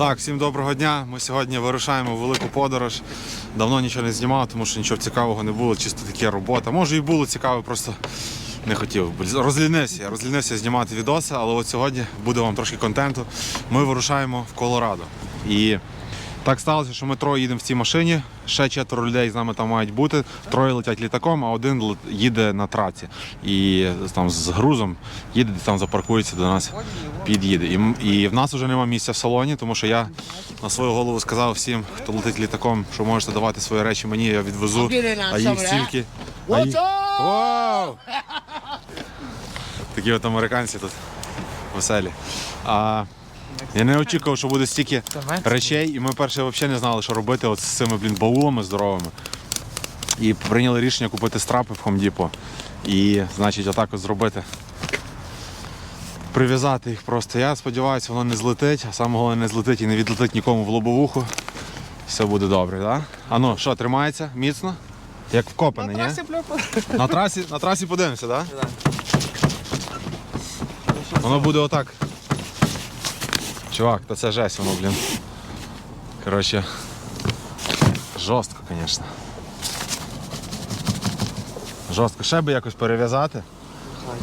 Так, всім доброго дня. Ми сьогодні вирушаємо в велику подорож. Давно нічого не знімав, тому що нічого цікавого не було, чисто таке робота. Може і було цікаво, просто не хотів. Розлінився, я розлінився знімати відоси, але от сьогодні буде вам трошки контенту. Ми вирушаємо в Колорадо. І так сталося, що ми троє їдемо в цій машині, ще четверо людей з нами там мають бути. Троє летять літаком, а один їде на траці. І там з грузом їде, там запаркується до нас, під'їде. І, і в нас вже немає місця в салоні, тому що я на свою голову сказав всім, хто летить літаком, що можете давати свої речі мені, я відвезу. А їх стільки. А їх... Вау! Такі от американці тут веселі. А, я не очікував, що буде стільки речей, і ми перше взагалі не знали, що робити от з цими блін, баулами здоровими. І прийняли рішення купити страпи в Depot. І, значить, отак от зробити. Прив'язати їх просто. Я сподіваюся, воно не злетить, а саме головне не злетить і не відлетить нікому в лобовуху. Все буде добре, так? Да? А ну, що, тримається? Міцно? Як вкопаний, ні? На трасі, на трасі подивимося, так? Да? Воно буде отак. Чувак, та це жесть воно, блін. Коротше, жорстко, звісно. Жорстко. Ще би якось перев'язати,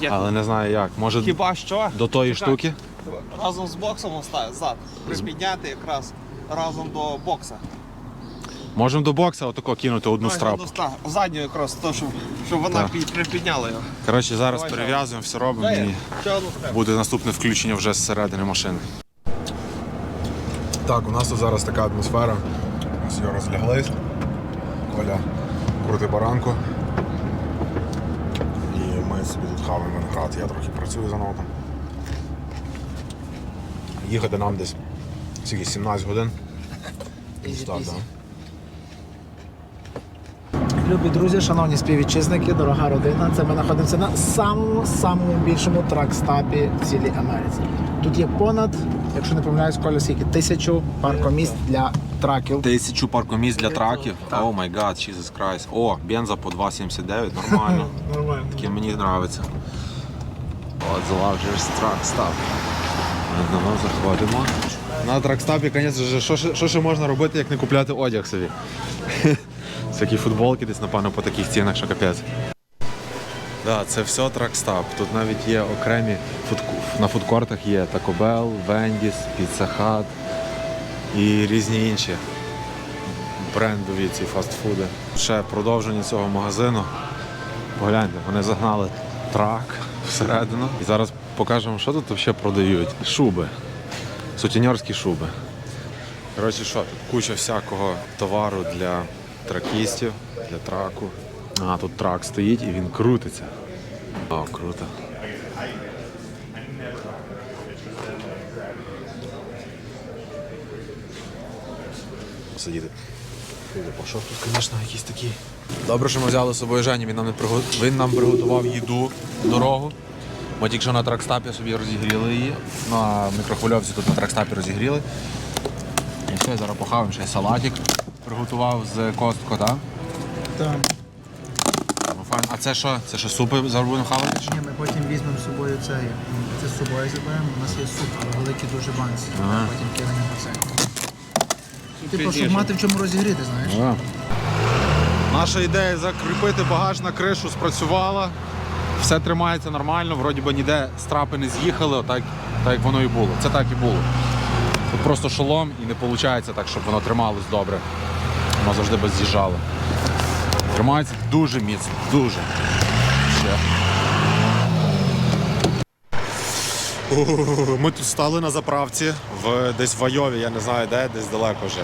але не знаю як. Може Хіба що? до тої штуки. Разом з боксом оставити зад. Припідняти якраз разом до бокса. Можемо до бокса отако кинути одну страпу. До задню якраз то, щоб, щоб вона Так. під- припідняла його. Коротше, зараз Давай, перев'язуємо, все робимо і Ще одну треба. буде наступне включення вже зсередини машини. Так, у нас тут зараз така атмосфера. Ось його розляглись. Коля крути баранку. І ми собі тут хаваємо виноград. Я трохи працюю за нотом. Їхати нам десь скільки, 17 годин. Так, да. Любі друзі, шановні співвітчизники, дорога родина. Це ми знаходимося на самому самому більшому тракстапі в цілій Америці. Тут є понад, якщо не помиляюсь, коля скільки тисячу паркомісць для траків. Тисячу паркомісць для траків. О май гад, Jesus Christ. О, бенза по 2,79, нормально. Нормально. Таке мені подобається. От largest truck stop. Ми заходимо. На тракстапі, звісно, що, що ще можна робити, як не купляти одяг собі? Всякі футболки десь, напевно, по таких цінах, що капець. Да, це все тракстап. Тут навіть є окремі фудку- на фудкортах є Taco Bell, Wendy's, Pizza Hut і різні інші брендові ці фастфуди. Ще продовження цього магазину. Погляньте, вони загнали трак всередину. І зараз покажемо, що тут взагалі продають. Шуби. Сутіньорські шуби. Коротше, що, тут куча всякого товару для тракістів, для траку. А, тут трак стоїть і він крутиться. О, круто. Сидіти. Пішов тут, звісно, якийсь такий. Добре, що ми взяли з собою Женю, він нам, не пригот... він нам приготував їду в дорогу. Ми тільки що на тракстапі собі розігріли її. На мікрохвильовці тут на тракстапі розігріли. І все, зараз похаваємо ще й салатик. Приготував з костко, так? Так. А це що? Це що супи зараз будемо хавати? Ні, ми потім візьмемо з собою цей. Це з собою заберемо. У нас є суп, але великий дуже банці. Ага. Потім кинемо це. Типу, щоб мати в чому розігріти, знаєш. Наша ідея закріпити багаж на кришу спрацювала. Все тримається нормально, вроді би ніде страпи не з'їхали, так, так як воно і було. Це так і було. Тут просто шолом і не виходить так, щоб воно трималось добре. Воно завжди би з'їжджало. Тримається дуже міцно, дуже. Ще. Ми тут стали на заправці в десь в Айові, я не знаю де, десь далеко вже.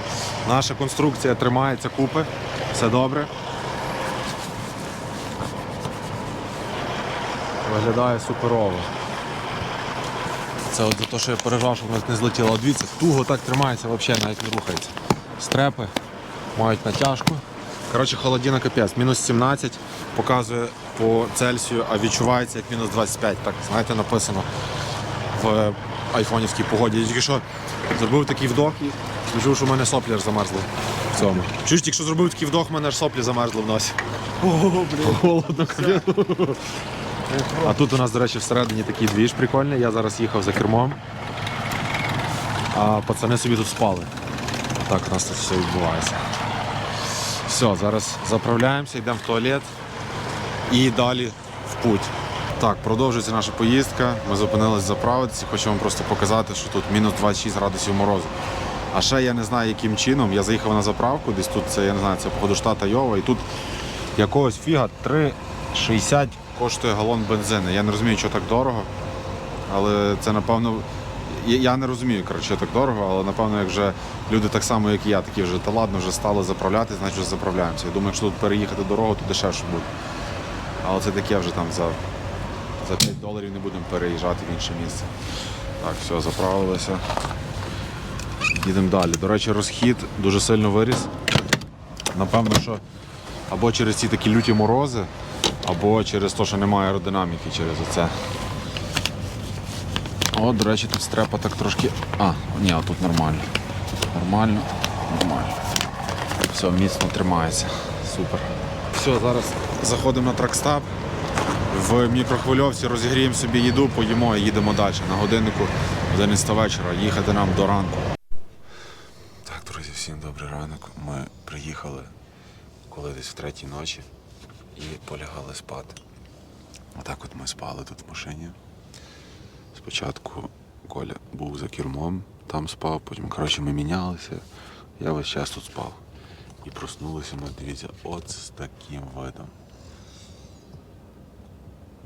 Наша конструкція тримається купи, все добре. Виглядає суперово. Це от за те, що я переживав, щоб воно не злетіло. Дивіться, туго так тримається, взагалі навіть не рухається. Стрепи мають натяжку. Коротше, холодина капець. Мінус 17 показує по Цельсію, а відчувається як мінус 25. Так, знаєте, написано в айфонівській погоді. Я тільки що зробив такий вдох і відчув, що в мене соплі аж замерзли в цьому. Чуєш, тільки що зробив такий вдох, в мене аж соплі замерзли в носі. Ого, блін. Холодно. А тут у нас, до речі, всередині такий двіж прикольний. Я зараз їхав за кермом. а пацани собі тут спали. Так у нас тут все відбувається. Все, зараз заправляємося, йдемо в туалет і далі в путь. Так, продовжується наша поїздка. Ми зупинились заправитися. Хочу вам просто показати, що тут мінус 26 градусів морозу. А ще я не знаю, яким чином. Я заїхав на заправку, десь тут це, я не знаю, це походу штата Йова, і тут якогось фіга 3,60 коштує галон бензину. Я не розумію, що так дорого. Але це напевно. Я не розумію, коротше, так дорого, але напевно, як вже люди так само, як і я, такі вже та ладно, вже стали заправляти, значить заправляємося. Я думаю, якщо тут переїхати дорогу, то дешевше буде. Але це таке вже там за, за 5 доларів не будемо переїжджати в інше місце. Так, все, заправилися. Їдемо далі. До речі, розхід дуже сильно виріс. Напевно, що або через ці такі люті морози, або через те, що немає аеродинаміки через оце. О, до речі, тут стрепа так трошки. А, ні, тут нормально. Нормально, нормально. Все, міцно тримається. Супер. Все, зараз заходимо на тракстап. В мікрохвильовці розігріємо собі їду, поїмо і їдемо далі. На годиннику 11 вечора. Їхати нам до ранку. Так, друзі, всім добрий ранок. Ми приїхали коли десь в третій ночі і полягали спати. Отак от ми спали тут в машині. Спочатку Коля був за кермом, там спав, потім, коротше, ми мінялися. Я весь час тут спав. І проснулися ми, дивіться, от з таким видом.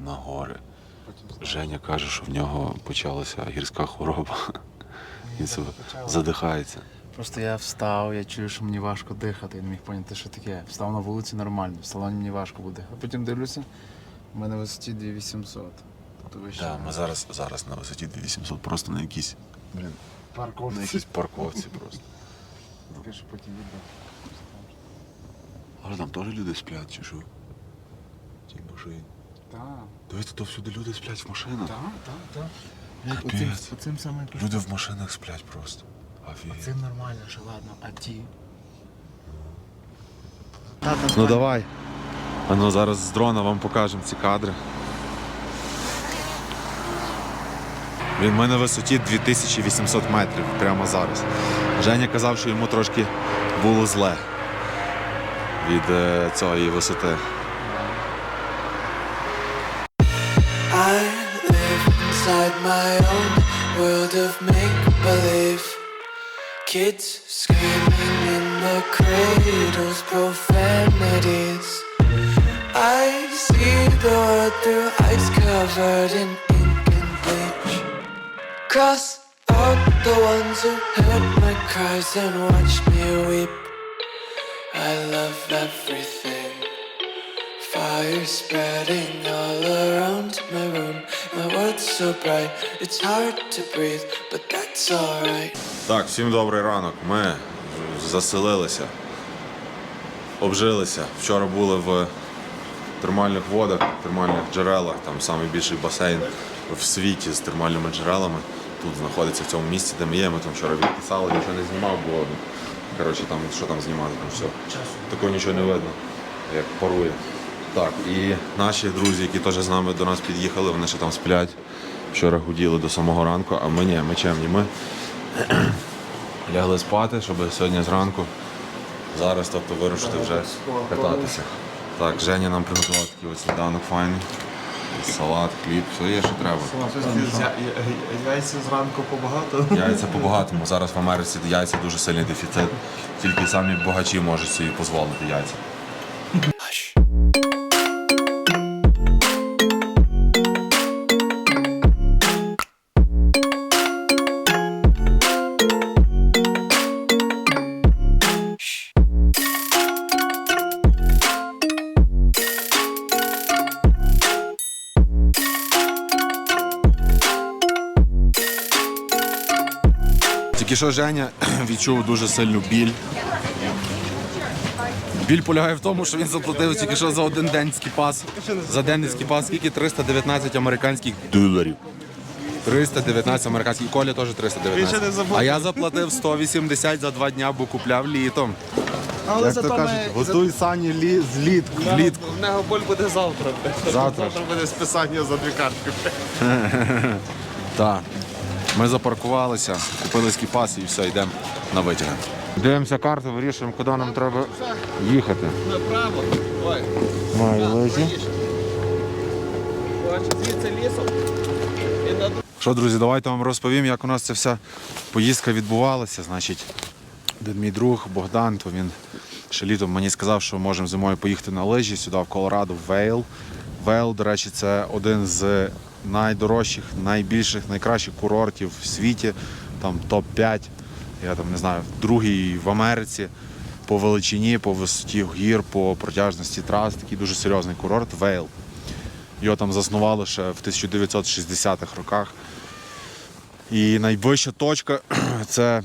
На гори. Женя каже, що в нього почалася гірська хвороба. Він себе задихається. Просто я встав, я чую, що мені важко дихати, я не міг поняти, що таке. Встав на вулиці нормально, в салоні мені важко буде. А потім дивлюся, в мене висоті 2800. Тобто вище. Так, ми зараз, зараз на висоті 2800, просто на якійсь, блін, на Парковці. якійсь парковці просто. Таке, що потім. Але там теж люди сплять, чи що? Ті машині. Так, Дивіться, то всюди люди сплять в машинах. так, так, так. Капець. Оцим, оцим саме кажу. Люди в машинах сплять просто. Офігеть. Це нормально, що ладно, а ті. Ну давай. А ну зараз з дрона вам покажемо ці кадри. Він ми на висоті 2800 метрів прямо зараз. Женя казав, що йому трошки було зле від е, цієї висоти. I live inside my own world of make believe. Kids screaming in the cradles, profanities. I see the world through ice covered in. Cross out the ones who heard my cries and watched me weep. I love everything. Fire spreading all around my room. My world's so bright, it's hard to breathe, but that's alright. Так, всім добрий ранок. Ми заселилися, обжилися. Вчора були в термальних водах, термальних джерелах, там найбільший басейн в світі з термальними джерелами. Тут знаходиться в цьому місці, де ми є. Ми там вчора відписали, нічого не знімав, бо ну, коротше, там що там знімати, там все. Такого нічого не видно, як парує. Так, і наші друзі, які теж з нами до нас під'їхали, вони ще там сплять. Вчора гуділи до самого ранку, а ми ні, ми чемні. Ми лягли спати, щоб сьогодні зранку зараз тобто вирушити вже кататися. Так, Женя нам приготував такий ось сніданок файний. Салат, хліб, все є, що треба. Яйця зранку побагато. Яйця по-багатому. Зараз в Америці яйця дуже сильний дефіцит. Тільки самі багачі можуть собі дозволити яйця. Що Женя відчув дуже сильну біль. Біль полягає в тому, що він заплатив тільки що за один день скіпас. За денний скіпас скільки? 319 американських доларів. 319 американських. Коля теж 319. Він ще не заплатив. А я заплатив 180 за два дня, бо купляв літом. Але Як зато кажуть, ми... готуй сані лі... влітку. влітку. В нього боль буде завтра. Завтра. Завтра буде списання за дві картки. Так. Ми запаркувалися, купили скіпаси і все, йдемо на витяг. Дивимося карту, вирішуємо, куди нам треба їхати. Направо. Ой. Маю лежі. Звідси лісом. Що, друзі, давайте вам розповім, як у нас ця вся поїздка відбувалася. Значить, один мій друг Богдан, то він ще літом мені сказав, що можемо зимою поїхати на лижі сюди, в Колорадо, в Вейл. Вейл, до речі, це один з найдорожчих, найбільших, найкращих курортів в світі. Там топ-5. Я там не знаю, другий в Америці по величині, по висоті гір, по протяжності трас. Такий дуже серйозний курорт Вейл. Його там заснували ще в 1960-х роках. І найвища точка це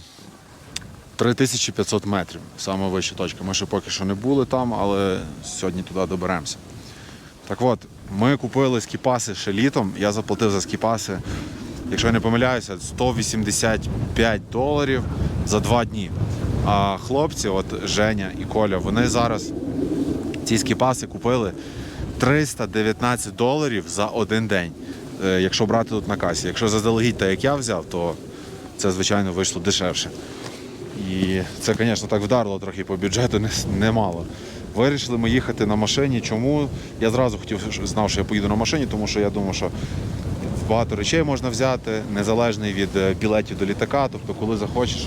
3500 метрів. Саме вища точка. Ми ще поки що не були там, але сьогодні туди доберемося. Так от, ми купили скіпаси ще літом. Я заплатив за скіпаси, якщо я не помиляюся, 185 доларів за два дні. А хлопці, от Женя і Коля, вони зараз ці скіпаси купили 319 доларів за один день, е, якщо брати тут на касі. Якщо заздалегідь, так як я взяв, то це, звичайно, вийшло дешевше. І це, звісно, так вдарило трохи по бюджету не- немало. Вирішили ми їхати на машині. Чому? Я зразу хотів знав, що я поїду на машині, тому що я думав, що багато речей можна взяти, незалежний від е, білетів до літака, тобто коли захочеш.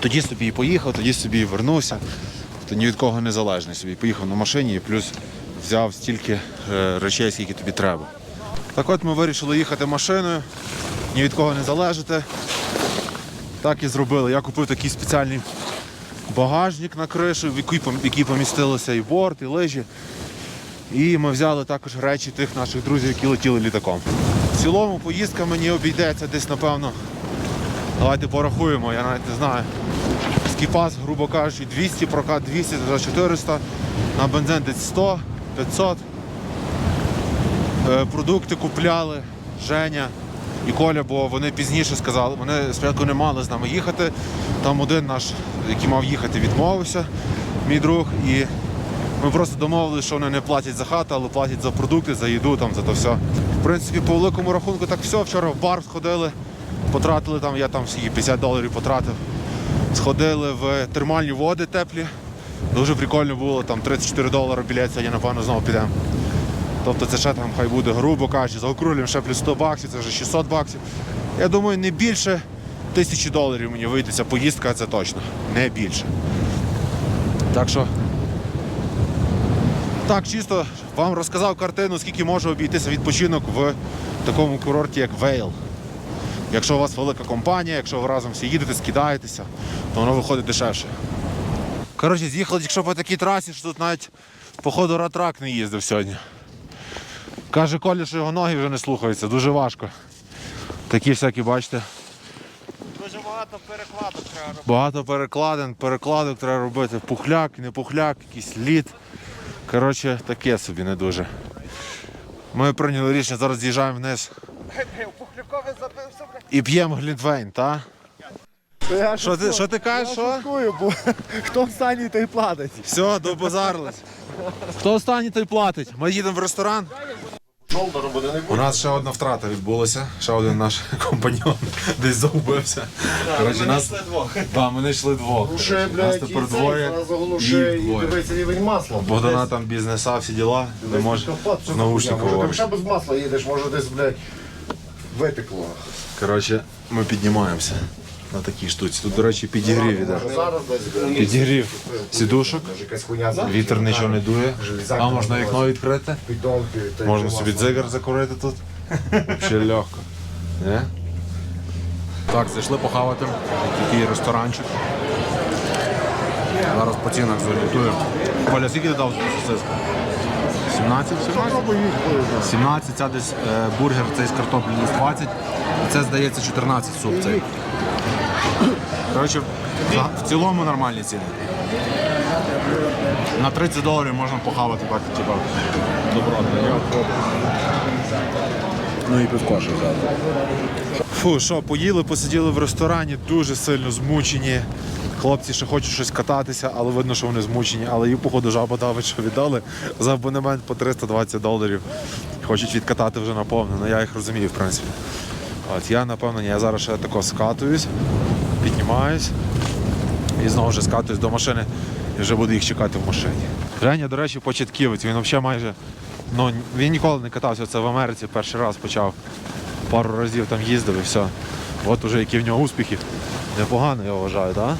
Тоді собі і поїхав, тоді собі і вернувся. Тобто ні від кого не залежний собі. Поїхав на машині і плюс взяв стільки е, речей, скільки тобі треба. Так от ми вирішили їхати машиною, ні від кого не залежати. Так і зробили. Я купив такий спеціальний багажник на кришу, в який, пом- в який помістилося і борт, і лижі. І ми взяли також речі тих наших друзів, які летіли літаком. В цілому поїздка мені обійдеться десь, напевно, давайте порахуємо, я навіть не знаю. Скіпас, грубо кажучи, 200, прокат 200, за 400, на бензин десь 100, 500. Е, Продукти купляли Женя і Коля, бо вони пізніше сказали, вони спочатку не мали з нами їхати. Там один наш, який мав їхати, відмовився, мій друг. І ми просто домовилися, що вони не платять за хату, але платять за продукти, за їду, там, за то все. В принципі, по великому рахунку так все. Вчора в бар сходили, потратили там, я там скільки 50 доларів потратив. Сходили в термальні води теплі. Дуже прикольно було, там 34 долари білет, сьогодні, напевно, знову підемо. Тобто це ще там хай буде, грубо кажучи, заокруглюємо ще плюс 100 баксів, це вже 600 баксів. Я думаю, не більше тисячі доларів мені вийде ця поїздка, це точно. Не більше. Так що. Так, чисто вам розказав картину, скільки може обійтися відпочинок в такому курорті, як Вейл. Якщо у вас велика компанія, якщо ви разом всі їдете, скидаєтеся, то воно виходить дешевше. Коротше, з'їхали якщо по такій трасі, що тут навіть, походу, ратрак не їздив сьогодні. Каже Коля, що його ноги вже не слухаються, дуже важко. Такі всякі, бачите. дуже багато перекладок треба робити. Багато перекладин, перекладок треба робити. Пухляк, не пухляк, якийсь лід. Коротше, таке собі не дуже. Ми прийняли рішення, зараз з'їжджаємо вниз і п'ємо глінтвейн, так? Що ти, що ти кажеш? Що? бо хто останній, той платить. Все, добазарились. Хто останній, той платить. Ми їдемо в ресторан. У нас ще одна втрата відбулася. Ще один наш компаньон десь загубився. Коротше, нас... Да, ми знайшли двох. Глуши, Нас блядь, тепер і двоє. і глуши, і двоє. дивиться рівень масла. Богдана там бізнеса, всі діла. Не може в наушнику Може, говориш. Якщо без масла їдеш, може десь, блядь, витекло. Коротше, ми піднімаємося на такій штуці. Тут, до речі, підігрів іде. Підігрів сідушок, вітер нічого не дує. А можна вікно відкрити. Можна собі дзигар закурити тут. Взагалі легко. Не? Так, зайшли похавати. Такий ресторанчик. Зараз по цінах зорієнтую. Коля, скільки ти дав сосиску? 17? 17? 17, ця десь е, бургер цей з картоплі 20. Це, здається, 14 суп цей. Коротше, в цілому нормальні ціни. На 30 доларів можна похавати так, типа, добротно. Ну і пивко ще взяти. Фу, що, поїли, посиділи в ресторані, дуже сильно змучені. Хлопці ще хочуть щось кататися, але видно, що вони змучені. Але їм, походу, жаба давить, що віддали за абонемент по 320 доларів. Хочуть відкатати вже наповну. Ну я їх розумію, в принципі. От я, напевно, ні, я зараз ще тако скатуюсь, піднімаюсь і знову вже скатуюсь до машини і вже буду їх чекати в машині. Женя, до речі, початківець, він взагалі майже. Ну, він ніколи не катався, це в Америці перший раз почав. Пару разів там їздив і все. От уже які в нього успіхи. Непогано, я вважаю, так?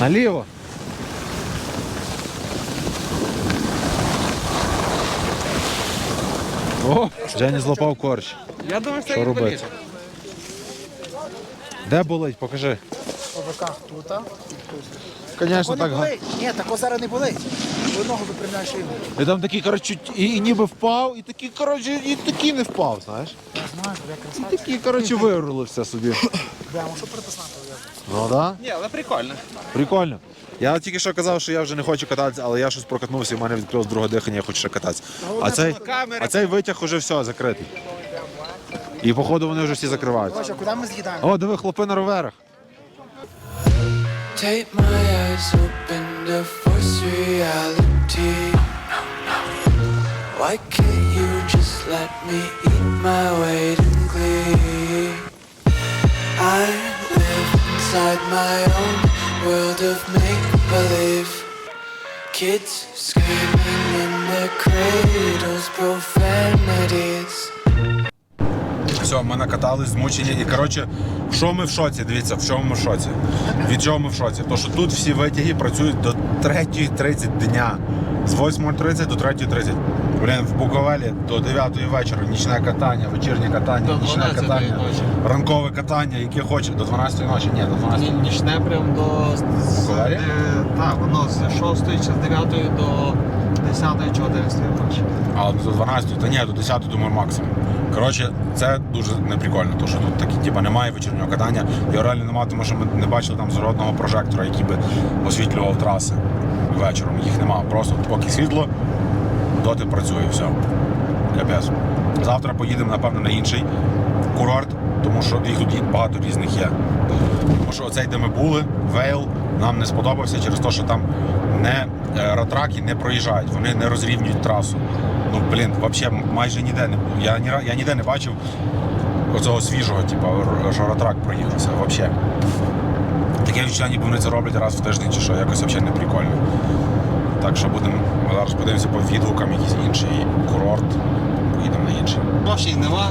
Наліво. О, Женя злопав корч. Я думаю, Що робити? Де болить? Покажи. По боках тут, а? Звісно, так. не болить. Ні, тако зараз не болить. Ви ногу випрямляєш рівно. І там такий, коротше, і, і ніби впав, і такий, коротше, і такий не впав, знаєш? Знаєш, я І такий, коротше, вирулився собі. Прямо, що приписати? Ну так? Ні, але прикольно. Прикольно. Я тільки що казав, що я вже не хочу кататися, але я щось прокатнувся, і в мене відкрилось друге дихання, я хочу ще кататися. А цей, а цей витяг уже все закритий. І походу вони вже всі закриваються. Боже, куди ми з'їдаємо? О, диви, хлопи на роверах. Take my eyes open to force reality. Why can't you just let me eat my weight in glee? I inside my own world of make believe. Kids screaming in their cradles, profanities. Все, ми накатались, змучені. І коротше, що ми в шоці? Дивіться, в чому ми в шоці. Від чого ми в шоці? То що тут всі витяги працюють до 3.30 дня. З 8.30 до 3.30. Блін, в Буковелі до 9 вечора нічне катання, вечірнє катання, До нічне 12-ї катання, ночі. ранкове катання, яке хоче. До 12 ночі. Ні, до 12. Ні- Нічне прям до. з- Буковелі? е, Так, воно з 6 чи з 9 до 10 чи 11 ночі. А до 12, та ні, до 10 думаю максимум. Коротше, це дуже неприкольно, тому що тут такі, типу, немає вечірнього катання. Його реально немає, тому що ми не бачили там жодного прожектора, який би освітлював траси вечором. Їх немає. Просто поки світло, доти працює, все. Капець. Завтра поїдемо, напевно, на інший курорт, тому що їх тут багато різних є. Тому що оцей, де ми були, Вейл, нам не сподобався через те, що там не е, ратраки не проїжджають, вони не розрівнюють трасу. Ну, блін, взагалі майже ніде не було. Я, я ніде не бачив оцього свіжого, типу, що ратрак проїхався. Взагалі. Таке відчуття, ніби вони це роблять раз в тиждень чи що, якось взагалі не прикольно. Так що будемо зараз подивимося по відгукам якийсь інший курорт. Поїдемо на інший. Грошей нема.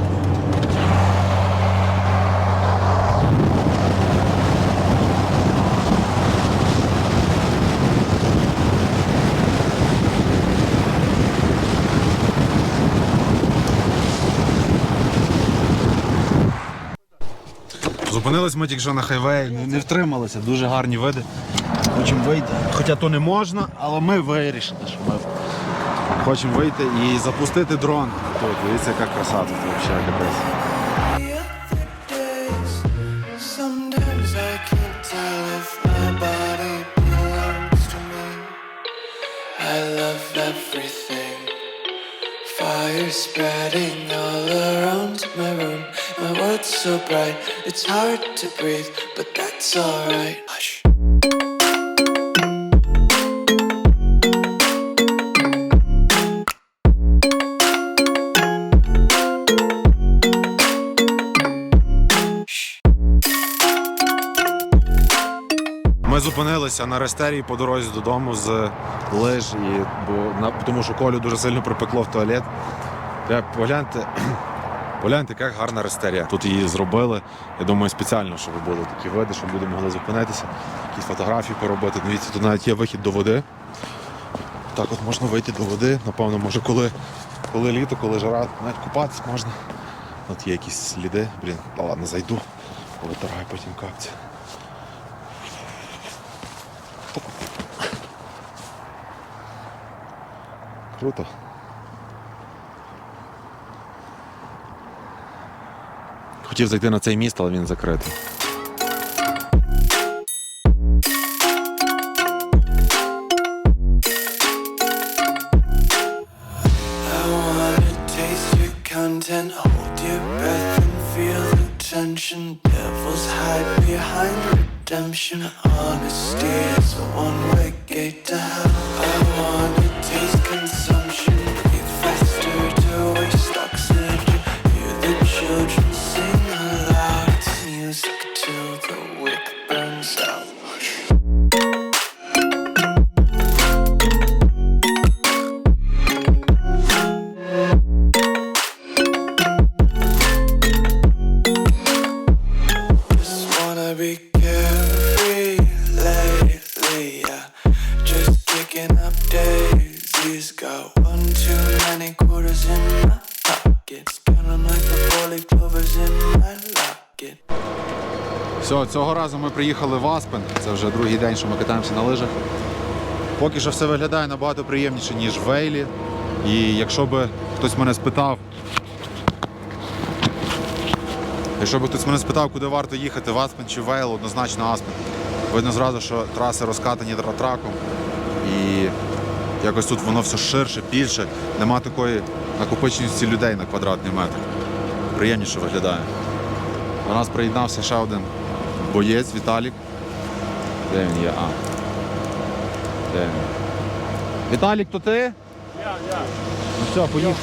Зупинились ми тільки що на хайвеї, не, не втрималися, дуже гарні види. Хочемо вийти. Хоча то не можна, але ми вирішили, що ми хочемо вийти і запустити дрон. Тут, дивіться, яка краса тут взагалі капець. Spreading all around my room. My world's so bright, it's hard to breathe, but that's alright. Hush. На рестерії по дорозі додому з лиж, і, бо, на, тому що Колю дуже сильно припекло в туалет. Я, погляньте, погляньте, як гарна рестерія. Тут її зробили. Я думаю, спеціально, щоб були такі види, щоб люди могли зупинитися, якісь фотографії поробити. Дивіться, тут навіть є вихід до води. Так от можна вийти до води. Напевно, може, коли, коли літо, коли жара, навіть купатись можна. От є якісь сліди. Блін, та ладно, зайду, повитираю потім капці. Круто. Хотів зайти на цей міст, але він закритий. redemption. Honesty is a one-way gate to hell. I wanna taste concerned. Ми приїхали в Аспен. Це вже другий день, що ми катаємося на лижах. Поки що все виглядає набагато приємніше, ніж в Вейлі. І якщо би хтось мене спитав, якщо б хтось мене спитав, куди варто їхати, в Аспен чи в Вейл, однозначно Аспен. Видно зразу, що траси розкатані дратраком. І якось тут воно все ширше, більше. Нема такої накопиченості людей на квадратний метр. Приємніше виглядає. До нас приєднався ще один боєць Віталік. Де він є? А. Де він? Віталік, то ти? Я, я. Ну все, поїхали.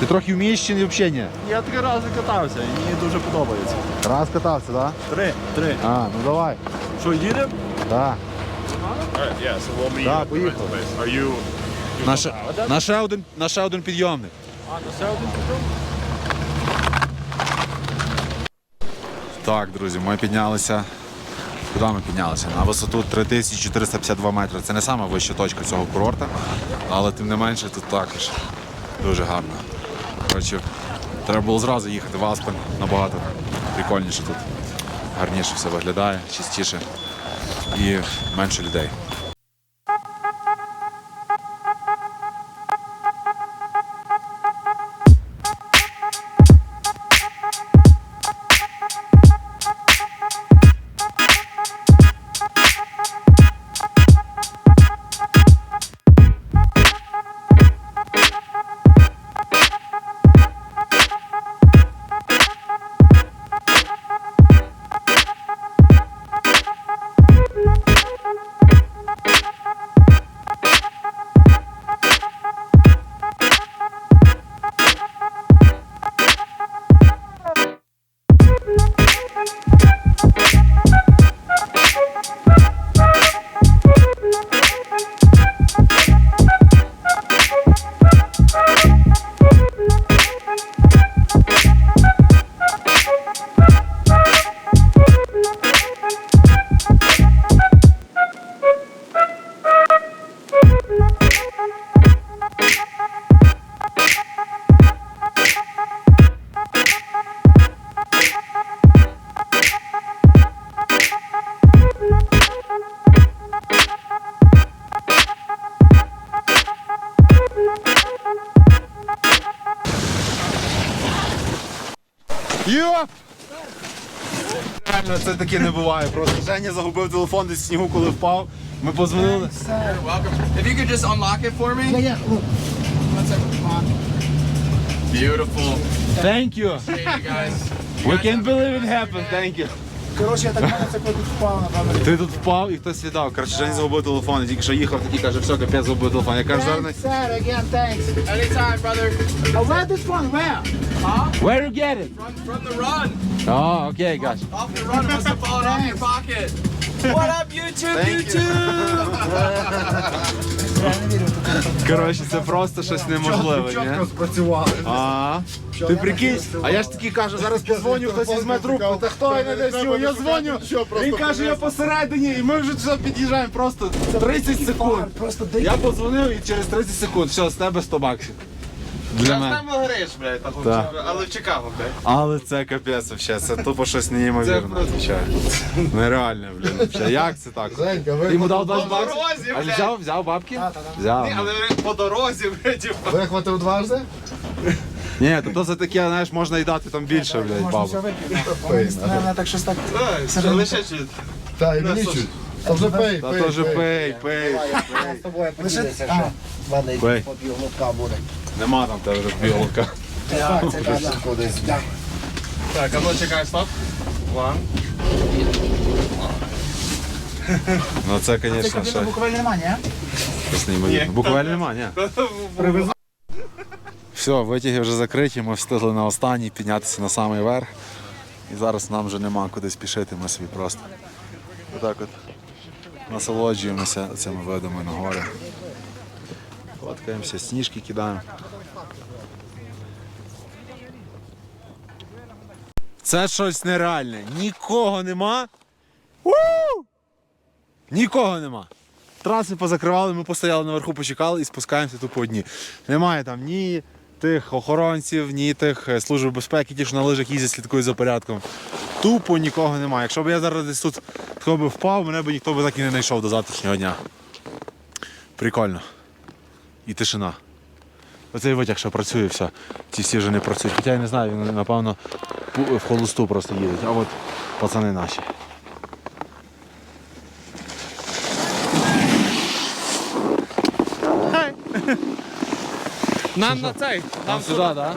Ти трохи вмієш чи взагалі ні? Я три рази катався, і мені дуже подобається. Раз катався, так? Три, три. А, ну давай. Що, їдемо? Так. Yeah, so we'll meet Да, at the поїхали. rental place. Are you На ще, на ще один, на ще один підйомник. А, на все один Так, друзі, ми піднялися. Куди ми піднялися? На висоту 3452 метри. Це не саме вища точка цього курорта, але тим не менше тут також дуже гарно. Коротше, треба було зразу їхати в Аспен. Набагато прикольніше тут. Гарніше все виглядає, чистіше і менше людей. загубив телефон десь в снігу, коли впав. Ми позвонили. If you could just unlock it for me. Я, ну, Beautiful. Thank you. Hey, you guys. We can't believe it happened. Thank you. коротше, я так мене це коли тут впав, напевно. Ти тут впав і хтось віддав. Коротше, Женя загубив телефон. Я тільки що їхав, такий каже, все, капець загубив телефон. Я кажу, зараз. не- Sir, again, thanks. Anytime, brother. Oh, where this one? Where? Where you get it? From, from the run. Oh, okay, gosh. Off the run. Must have fallen off your pocket. What up, YouTube? YouTube. Коротше, це просто щось неможливе, ні? Чітко спрацювали. А, ти прикинь, а я ж такий кажу, зараз позвоню, хтось візьме трубку, та хто я не десь його, я дзвоню, він каже, я посередині, і ми вже сюди під'їжджаємо просто 30 секунд. Я подзвонив і через 30 секунд, все, з тебе 100 баксів. Для мене. там гриш, блядь, так, Так. але в Чикаго, блядь. Але це капець вообще, це тупо щось неймовірне, звичайно. Нереальне, блін. вообще. Як це так? Женька, ви йому дав 20 По баксів? дорозі, А блядь. взяв, взяв бабки? та, та. Взяв. Ні, але по дорозі, блядь, типу. вихватив дважди? Ні, то, то за таке, знаєш, можна і дати там більше, блядь, Можна все бабок. випити. Мене так щось так. Що, лише чи... Та, і мені чуть. Та вже пей, Та пей, то же пей. пей, пей. з тобою Лише а, що в мене Пей. попів лотка буде. Нема там тебе вже білка. Так, це каже кудись. Так, а ну чекай, стоп. One. Ну це, звісно, ще Буковель нема, ні? щось. Буквально нема, ні. Все, витяги вже закриті, ми встигли на останній піднятися на самий верх. І зараз нам вже нема куди спішити, ми собі просто отак от насолоджуємося цими видами на гори. Фоткаємося, сніжки кидаємо. Це щось нереальне. Нікого нема. У! Нікого нема. Траси позакривали, ми постояли наверху, почекали і спускаємося тупо одні. Немає там ні тих охоронців, ні тих е, служб безпеки, ті, що на лижах їздять, слідкують за порядком. Тупо нікого немає. Якщо б я зараз десь тут хто би впав, мене б ніхто би так і не знайшов до завтрашнього дня. Прикольно. І тишина. Оцей витяг, що працює, все. Ці всі вже не працюють. Хоча я не знаю, він, напевно, в холосту просто їдуть. А от пацани наші. Нам на цей. Нам сюди, так? Да?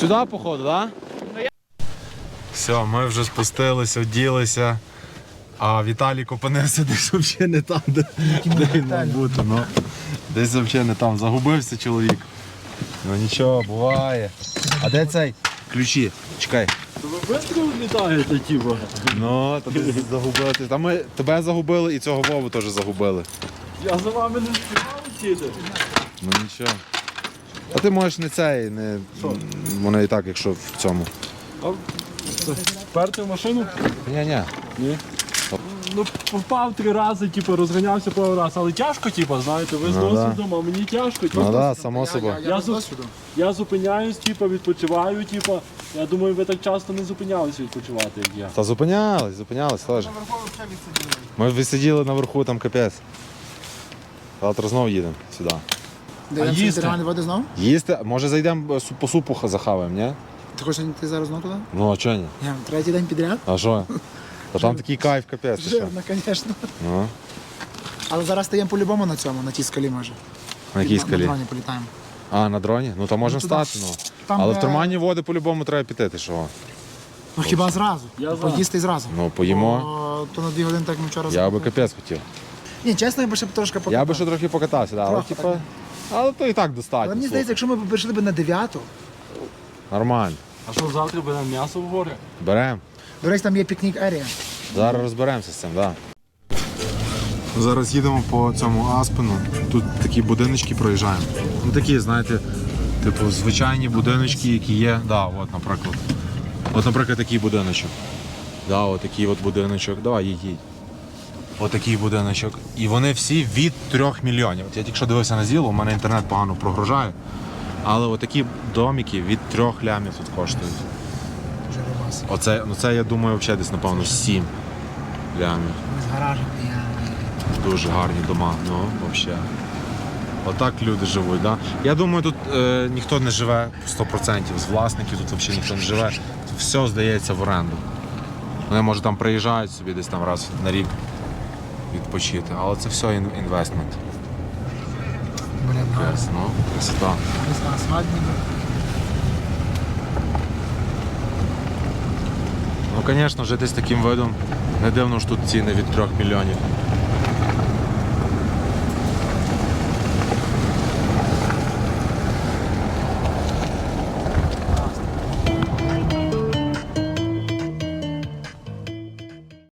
Сюди, походу, так? Да? Все, ми вже спустилися, вділися. А Віталік опинився десь взагалі не там, де, де він мав бути. Ну, десь взагалі не там. Загубився чоловік. Ну нічого, буває. А де цей? Ключі. Чекай. Ви швидко влітаєте, типу. Ну, то десь загубили. Та ми тебе загубили і цього Вову теж загубили. Я за вами не співав летіти. Ну нічого. А ти можеш не цей, не. Воно і так, якщо в цьому. Вперти в машину? Ні-ні. Ну, попав три рази, типу, розганявся пару раз, але тяжко, типу, знаєте, ви з Ну, да. досвідом, а мені тяжко. Ну Типу. так, да, само собою. Я, зу- я зупиняюсь, типу, відпочиваю, типу. Я думаю, ви так часто не зупинялися відпочивати, як я. Та зупинялись, зупинялись теж. Ми висиділи наверху, там капець. Завтра знову їдемо сюди. Дивимося їсти? інтернальні води знов? Їсти, може зайдемо е, су- по супу ха- захаваємо, ні? Ти хочеш йти зараз знову туди? Ну а чого ні? Ні, третій день підряд. А що? Та там такий кайф, капець. ти що? Жирно, звісно. Ну, Але зараз стаємо по-любому на цьому, на тій скалі може. на якій На скалі? дроні політаємо. А, на дроні? Ну то можемо туди. стати, ну. Там, Але в е, води по-любому треба піти, ти що? Ну хіба зразу? Я за. Поїсти зразу. Ну, поїмо. О, то на дві години так ми вчора Я би зробили. капець хотів. Ні, чесно, я би ще б трошки покатав. Я би ще трохи покатався, да, але Трохи типа. Але то і так достатньо. Але мені слухай. здається, якщо ми б прийшли б на дев'яту, Нормально. А що завтра буде м'ясо в горі? Беремо. До речі, там є пікнік ерія. Зараз розберемося з цим, так. Да. Зараз їдемо по цьому Аспену. Тут такі будиночки проїжджаємо. Ну такі, знаєте, типу, звичайні будиночки, які є. Да, от, наприклад. От, наприклад, такий будиночок. Да, от такий от будиночок. Давай, їдь, їдь. От такий будиночок. І вони всі від 3 мільйонів. От я тільки що дивився на зіло, у мене інтернет погано прогружає. Але от такі домики від 3 лямів тут коштують. Вже. Оце, ну це я думаю, взагалі десь, напевно, 7 лямів. З гаражем. Я... Дуже гарні дома, ну, взагалі. Отак люди живуть. Да? Я думаю, тут е, ніхто не живе 100%. З власників тут взагалі ніхто не живе. Тут все здається в оренду. Вони, може, там приїжджають собі десь там раз на рік відпочити, але це все ін- інвестмент. Блін, гарно. Ну, красота. Красна свадьба. Звісно, жити з таким видом не дивно, що тут ціни від 3 мільйонів.